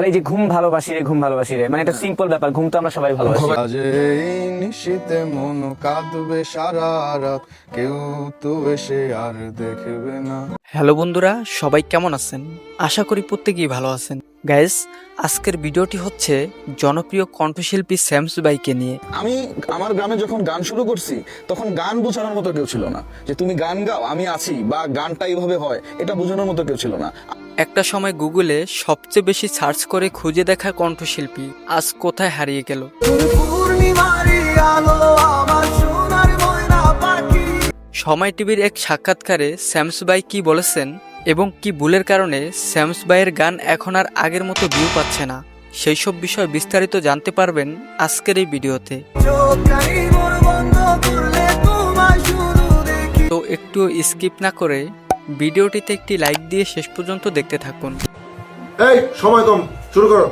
তাহলে এই যে ঘুম ভালোবাসি রে ঘুম ভালোবাসি রে মানে এটা সিম্পল ব্যাপার ঘুম তো আমরা সবাই ভালোবাসি। আজ এই মন কাঁদবে সারা রাত কেউ তো এসে আর দেখবে না। হ্যালো বন্ধুরা সবাই কেমন আছেন? আশা করি প্রত্যেকেই ভালো আছেন। গাইস আজকের ভিডিওটি হচ্ছে জনপ্রিয় কণ্ঠশিল্পী স্যামস বাইকে নিয়ে। আমি আমার গ্রামে যখন গান শুরু করছি তখন গান বোঝানোর মতো কেউ ছিল না। যে তুমি গান গাও আমি আছি বা গানটা এইভাবে হয় এটা বোঝানোর মতো কেউ ছিল না। একটা সময় গুগলে সবচেয়ে বেশি সার্চ করে খুঁজে দেখা কণ্ঠশিল্পী আজ কোথায় হারিয়ে গেল। সময় টিভির এক সাক্ষাৎকারে স্যামস বাই কি বলেছেন এবং কি ভুলের কারণে স্যামস বাইয়ের গান এখন আর আগের মতো ভিউ পাচ্ছে না। সেই সব বিষয় বিস্তারিত জানতে পারবেন আজকের এই ভিডিওতে। তো একটু স্কিপ না করে ভিডিওটিতে একটি লাইক দিয়ে শেষ পর্যন্ত দেখতে থাকুন। এই সময় কম শুরু করো।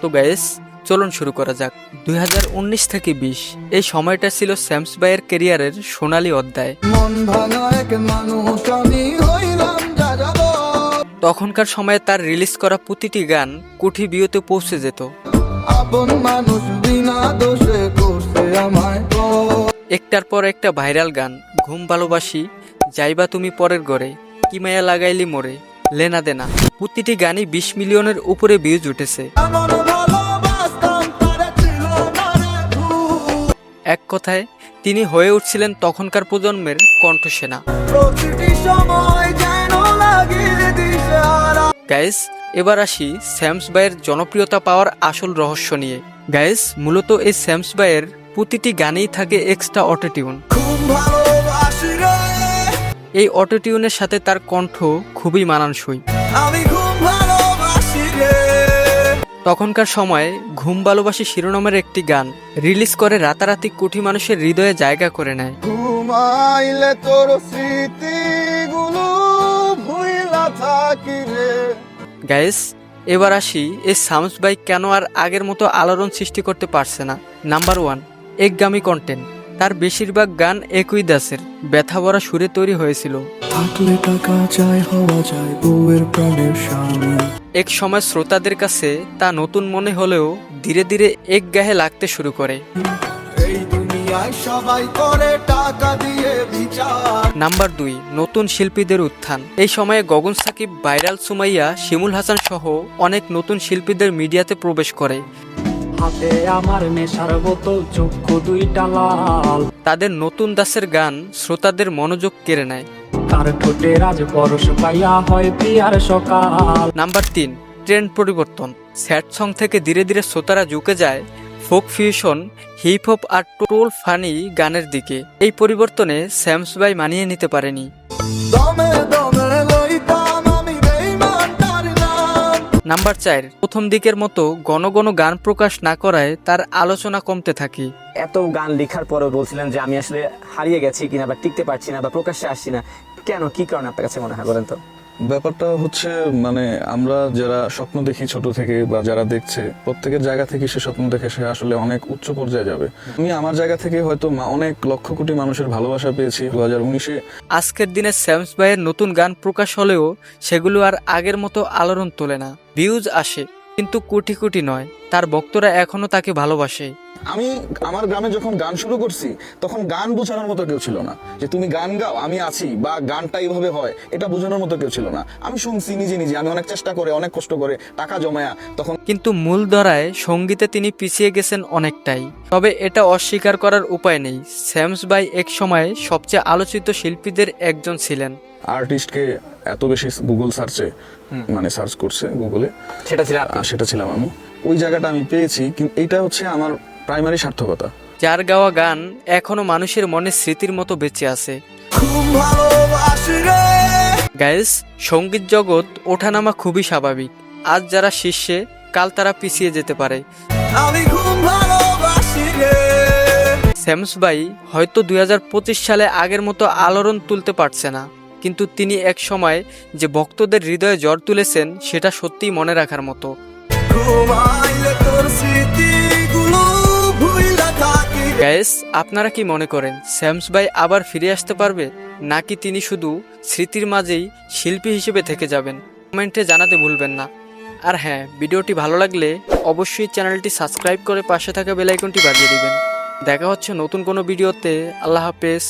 তো গ্যাস চলুন শুরু করা যাক। দুই হাজার উনিশ থেকে বিশ এই সময়টা ছিল স্যামস বাইয়ের কেরিয়ারের সোনালী অধ্যায়। মন ভাঙা এক মানুষ আমি হইলাম যা যাব তখনকার সময়ে তার রিলিজ করা প্রতিটি গান কোটি বিয়েতে পৌঁছে যেত। আপন মানুষ বিনা দোষে করছে আমায় একটার পর একটা ভাইরাল গান ঘুম ভালোবাসি যাইবা তুমি পরের গড়ে কি মায়া লাগাইলি মোরে, লেনা দেনা। প্রতিটি গানই বিশ মিলিয়নের উপরে ভিউজ উঠেছে। এক কথায়, তিনি হয়ে উঠছিলেন তখনকার প্রজন্মের কণ্ঠসেনা। গাইস এবার আসি স্যামস বাইয়ের জনপ্রিয়তা পাওয়ার আসল রহস্য নিয়ে। গাইস মূলত এই স্যামস বাইয়ের প্রতিটি গানেই থাকে এক্সট্রা অটোটিউন খুব এই অটোটিউনের সাথে তার কণ্ঠ খুবই মানানসই। আমি খুব ভালোবাসি রে। তখনকার সময়ে ঘুম ভালোবাসি শিরোনামের একটি গান রিলিজ করে রাতারাতি কোটি মানুষের হৃদয়ে জায়গা করে নেয়। ঘুমাইলে তোর স্মৃতিগুলো ভুইলা থাকি রে। গাইস এবার আসি এই সামস বাইক কেন আর আগের মতো আলোড়ন সৃষ্টি করতে পারছে না। নাম্বার ওয়ান একগামী কন্টেন্ট তার বেশিরভাগ গান একই দাসের। ব্যথা ভরা সুরে তৈরি হয়েছিল। থাকলে টাকা হওয়া যায় বউয়ের প্রাণের স্বামী। এক সময় শ্রোতাদের কাছে তা নতুন মনে হলেও ধীরে ধীরে এক গাহে লাগতে শুরু করে। এই দুনিয়ায় সবাই করে টাকা দিয়ে বিচার। নাম্বার দুই নতুন শিল্পীদের উত্থান। এই সময়ে গগন সাকিব ভাইরাল সুমাইয়া শিমুল হাসান সহ অনেক নতুন শিল্পীদের মিডিয়াতে প্রবেশ করে। হাতে আমার নেশার বোতল চক্ষু দুইটা লাল। তাদের নতুন দাসের গান শ্রোতাদের মনোযোগ কেড়ে নেয়। তার ঠোঁটে রাজ পরশ পাইয়া হয় পিয়ার সকাল। নাম্বার তিন ট্রেন্ড পরিবর্তন। স্যাড সং থেকে ধীরে ধীরে শ্রোতারা ঝুঁকে যায় ফোক ফিউশন হিপ হপ আর টোল ফানি গানের দিকে। এই পরিবর্তনে স্যামস বাই মানিয়ে নিতে পারেনি। দমে দমে নাম্বার চার, প্রথম দিকের মতো গণ গণ গান প্রকাশ না করায় তার আলোচনা কমতে থাকে। এত গান লেখার পরেও বলছিলেন যে আমি আসলে হারিয়ে গেছি কিনা বা টিকতে পারছি না বা প্রকাশ্যে আসছি না। কেন? কি কারণে আপনার কাছে মনে হয় বলেন তো? ব্যাপারটা হচ্ছে মানে আমরা যারা স্বপ্ন দেখি ছোট থেকে বা যারা দেখছে, প্রত্যেকের জায়গা থেকে সে স্বপ্ন দেখে সে আসলে অনেক উচ্চ পর্যায়ে যাবে। আমি আমার জায়গা থেকে হয়তো অনেক লক্ষ কোটি মানুষের ভালোবাসা পেয়েছি দু হাজার উনিশে। আজকের দিনে স্যামস ভাইয়ের নতুন গান প্রকাশ হলেও সেগুলো আর আগের মতো আলোড়ন তোলে না। ভিউজ আসে। কিন্তু কোটি কোটি নয় তার ভক্তরা এখনও তাকে ভালোবাসে। আমি আমার গ্রামে যখন গান শুরু করছি তখন গান বোঝানোর মতো কেউ ছিল না। যে তুমি গান গাও আমি আছি বা গানটা এইভাবে হয় এটা বোঝানোর মতো কেউ ছিল না। আমি শুনছি নিজে নিজে আমি অনেক চেষ্টা করে অনেক কষ্ট করে টাকা জমায়া তখন কিন্তু মূল ধরায় সঙ্গীতে তিনি পিছিয়ে গেছেন অনেকটাই। তবে এটা অস্বীকার করার উপায় নেই। স্যামস বাই এক সময়ে সবচেয়ে আলোচিত শিল্পীদের একজন ছিলেন। আর্টিস্টকে এত বেশি গুগল সার্চে মানে সার্চ করছে গুগলে সেটা ছিল সেটা ছিলাম আমি। ওই জায়গাটা আমি পেয়েছি কিন্তু এটা হচ্ছে আমার প্রাইমারি সার্থকতা। যার গাওয়া গান এখনও মানুষের মনে স্মৃতির মতো বেঁচে আছে। গাইস সংগীত জগৎ ওঠানামা খুবই স্বাভাবিক। আজ যারা শীর্ষে কাল তারা পিছিয়ে যেতে পারে। স্যামস বাই হয়তো দুই হাজার পঁচিশ সালে আগের মতো আলোড়ন তুলতে পারছে না। কিন্তু তিনি এক সময় যে ভক্তদের হৃদয়ে জ্বর তুলেছেন সেটা সত্যিই মনে রাখার মতো। গ্যাস আপনারা কি মনে করেন স্যামস বাই আবার ফিরে আসতে পারবে? নাকি তিনি শুধু স্মৃতির মাঝেই শিল্পী হিসেবে থেকে যাবেন? কমেন্টে জানাতে ভুলবেন না। আর হ্যাঁ ভিডিওটি ভালো লাগলে অবশ্যই চ্যানেলটি সাবস্ক্রাইব করে পাশে থাকা বেলাইকনটি বাজিয়ে দিবেন। দেখা হচ্ছে নতুন কোনো ভিডিওতে। আল্লাহ হাফেজ।